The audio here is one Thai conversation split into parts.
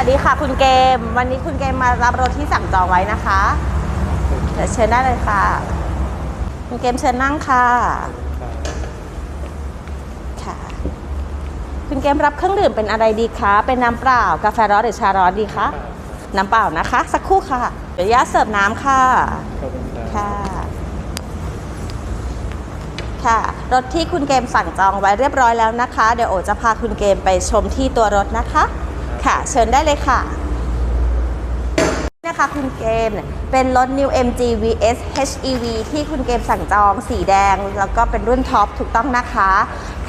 วัสดีค่ะ คุณเกม วันนี้คุณเกมมารับรถที่สั่งจองไว้นะคะเดี๋ยวเชิญได้เลยค่ะ คุณเกมเชิญนั่งค่ะ ค่ะ คุณเกมรับเครื่องดื่มเป็นอะไรดีคะ เป็นน้ำเปล่ากาแฟร้อนหรือชาร้อนดีคะ น้ำเปล่านะคะ สักครู่ค่ะ เดี๋ยวย่าตเสิร์ฟน้ำค่ะขอบคุณครับค่ะ ค่ะ รถที่คุณเกมสั่งจองไว้เรียบร้อยแล้วนะคะ เดี๋ยวโอจะพาคุณเกมไปชมที่ตัวรถนะคะ ค่ะ เชิญได้เลยค่ะนะคะคุณเกมเป็นรถ New MG VS HEV ที่คุณเกมสั่งจองสีแดง แล้วก็เป็นรุ่นท็อปถูกต้องนะคะ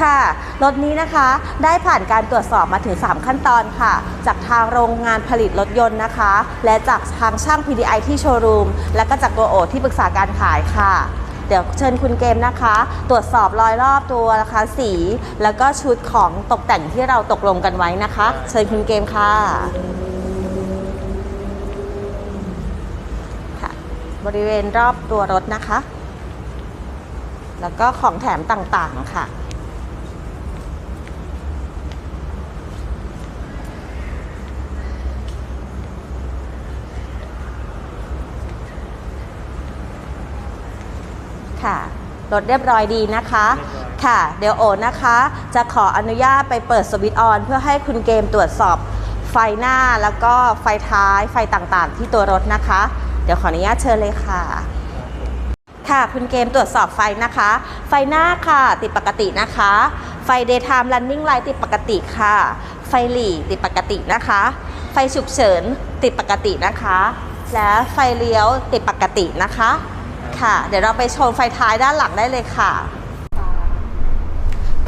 ค่ะรถนี้นะคะได้ผ่านการตรวจสอบมาถึง 3 ขั้นตอนค่ะ จากทางโรงงานผลิตรถยนต์นะคะ และจากทางช่าง PDI ที่โชว์รูม และก็จากตัวโอที่ปรึกษาการขายค่ะ เดี๋ยวเชิญคุณเกมนะคะ ตรวจสอบรอยรอบตัวนะคะสี แล้วก็ชุดของตกแต่งที่เราตกลงกันไว้นะคะ เชิญคุณเกมค่ะค่ะ บริเวณรอบตัวรถนะคะ แล้วก็ของแถมต่างๆค่ะ ค่ะรถเรียบร้อยดีนะคะ ค่ะ เดี๋ยวโอนะคะ จะขออนุญาตไปเปิดสวิตช์ออน เพื่อให้คุณเกมตรวจสอบไฟหน้าแล้วก็ไฟท้ายไฟต่างๆ ที่ตัวรถนะคะ เดี๋ยวขออนุญาตเชิญเลยค่ะ ค่ะคุณเกมตรวจสอบไฟนะคะ ไฟหน้าค่ะติดปกตินะคะ ไฟ daytime running light ติดปกติค่ะ ไฟหลีติดปกตินะคะ ไฟฉุกเฉินติดปกตินะคะ และไฟเลี้ยวติดปกตินะคะ ค่ะ เดี๋ยวเราไปชมไฟท้ายด้านหลังได้เลยค่ะ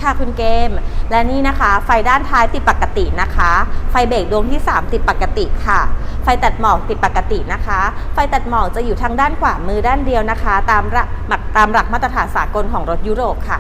ค่ะคุณเกม และนี่นะคะ ไฟด้านท้ายติดปกตินะคะ ไฟเบรกดวงที่ 3 ติดปกติค่ะ ไฟตัดหมอกติดปกตินะคะ ไฟตัดหมอกจะอยู่ทางด้านขวามือด้านเดียวนะคะ ตามหลักตามหลักมาตรฐานสากลของรถยุโรปค่ะ